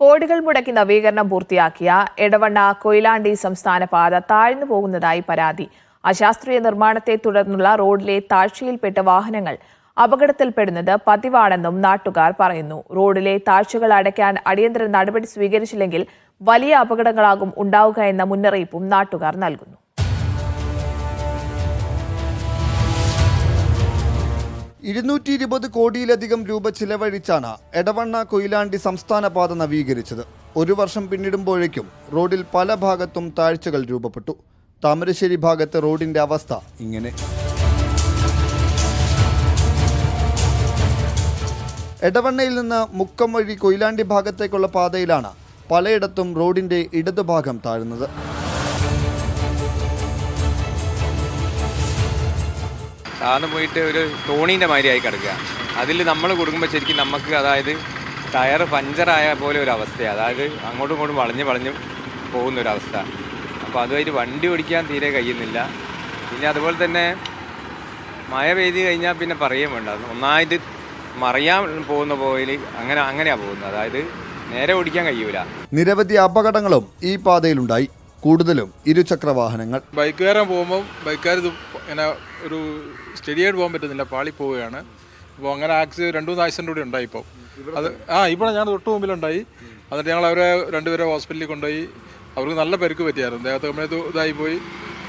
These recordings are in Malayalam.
കോടികൾ മുടക്കി നവീകരണം പൂർത്തിയാക്കിയ എടവണ്ണ കൊയിലാണ്ടി സംസ്ഥാന പാത താഴ്ന്നു പോകുന്നതായി പരാതി. അശാസ്ത്രീയ നിർമ്മാണത്തെ തുടർന്നുള്ള റോഡിലെ താഴ്ചയിൽപ്പെട്ട വാഹനങ്ങൾ അപകടത്തിൽപ്പെടുന്നത് പതിവാണെന്നും നാട്ടുകാർ പറയുന്നു. റോഡിലെ താഴ്ചകൾ അടയ്ക്കാൻ അടിയന്തര നടപടി സ്വീകരിച്ചില്ലെങ്കിൽ വലിയ അപകടങ്ങളാകും ഉണ്ടാവുക എന്ന മുന്നറിയിപ്പും നാട്ടുകാർ നൽകുന്നു. ഇരുന്നൂറ്റി ഇരുപത് കോടിയിലധികം രൂപ ചിലവഴിച്ചാണ് എടവണ്ണ കൊയിലാണ്ടി സംസ്ഥാന പാത നവീകരിച്ചത്. ഒരു വർഷം പിന്നിടുമ്പോഴേക്കും റോഡിൽ പല ഭാഗത്തും താഴ്ചകൾ രൂപപ്പെട്ടു. താമരശ്ശേരി ഭാഗത്ത് റോഡിന്റെ അവസ്ഥ ഇങ്ങനെ. എടവണ്ണയിൽ നിന്ന് മുക്കം വഴി കൊയിലാണ്ടി ഭാഗത്തേക്കുള്ള പാതയിലാണ് പലയിടത്തും റോഡിന്റെ ഇടതുഭാഗം താഴുന്നത്. താഴ്ന്നു പോയിട്ട് ഒരു തോണീന്റെ മാതിരിയായി കിടക്കുക. അതിൽ നമ്മൾ കൊടുക്കുമ്പോൾ ശരിക്കും നമുക്ക് അതായത് ടയർ പഞ്ചറായ പോലെ ഒരു അവസ്ഥയാണ് അതായത് അങ്ങോട്ടും ഇങ്ങോട്ടും വളഞ്ഞ് വളഞ്ഞ് പോകുന്ന ഒരു അവസ്ഥ അപ്പോൾ അതുമായിട്ട് വണ്ടി ഓടിക്കാൻ തീരെ കഴിയുന്നില്ല. പിന്നെ അതുപോലെ തന്നെ മഴ പെയ്ത് കഴിഞ്ഞാൽ പിന്നെ പറയുകയും വേണ്ട. ഒന്നായിട്ട് മറിയാൻ പോകുന്ന പോയിൽ അങ്ങനെ അങ്ങനെയാണ് പോകുന്നത്. അതായത് നേരെ ഓടിക്കാൻ കഴിയൂല. നിരവധി അപകടങ്ങളും ഈ പാതയിലുണ്ടായി. കൂടുതലും ഇരുചക്ര വാഹനങ്ങൾ ബൈക്കുകാരൻ പോകുമ്പോൾ ബൈക്കുകാർ ഇങ്ങനെ ഒരു സ്റ്റഡി ആയിട്ട് പോകാൻ പറ്റുന്നില്ല. പാളി പോവുകയാണ്. അപ്പോൾ അങ്ങനെ ആക്സിഡന്റ് രണ്ട് മൂന്ന് ആക്സിഡന്റ് കൂടി ഉണ്ടായി ഇപ്പോൾ. അത് ആ ഇവിടെ ഞാൻ തൊട്ട് മുമ്പിലുണ്ടായി. എന്നിട്ട് ഞങ്ങൾ അവരെ രണ്ടുപേരെ ഹോസ്പിറ്റലിൽ കൊണ്ടുപോയി. അവർക്ക് നല്ല പരിക്ക് പറ്റിയായിരുന്നു. ദേഹത്ത് കമ്പനി ഇതായി പോയി.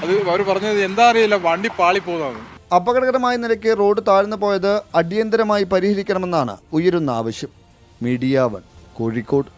അത് അവർ പറഞ്ഞത് എന്താ അറിയില്ല വണ്ടി പാളി പോകുന്നതാണ്. അപകടകരമായ നിലയ്ക്ക് റോഡ് താഴ്ന്നു പോയത് അടിയന്തരമായി പരിഹരിക്കണമെന്നാണ് ഉയരുന്ന ആവശ്യം. Media one Kozhikode.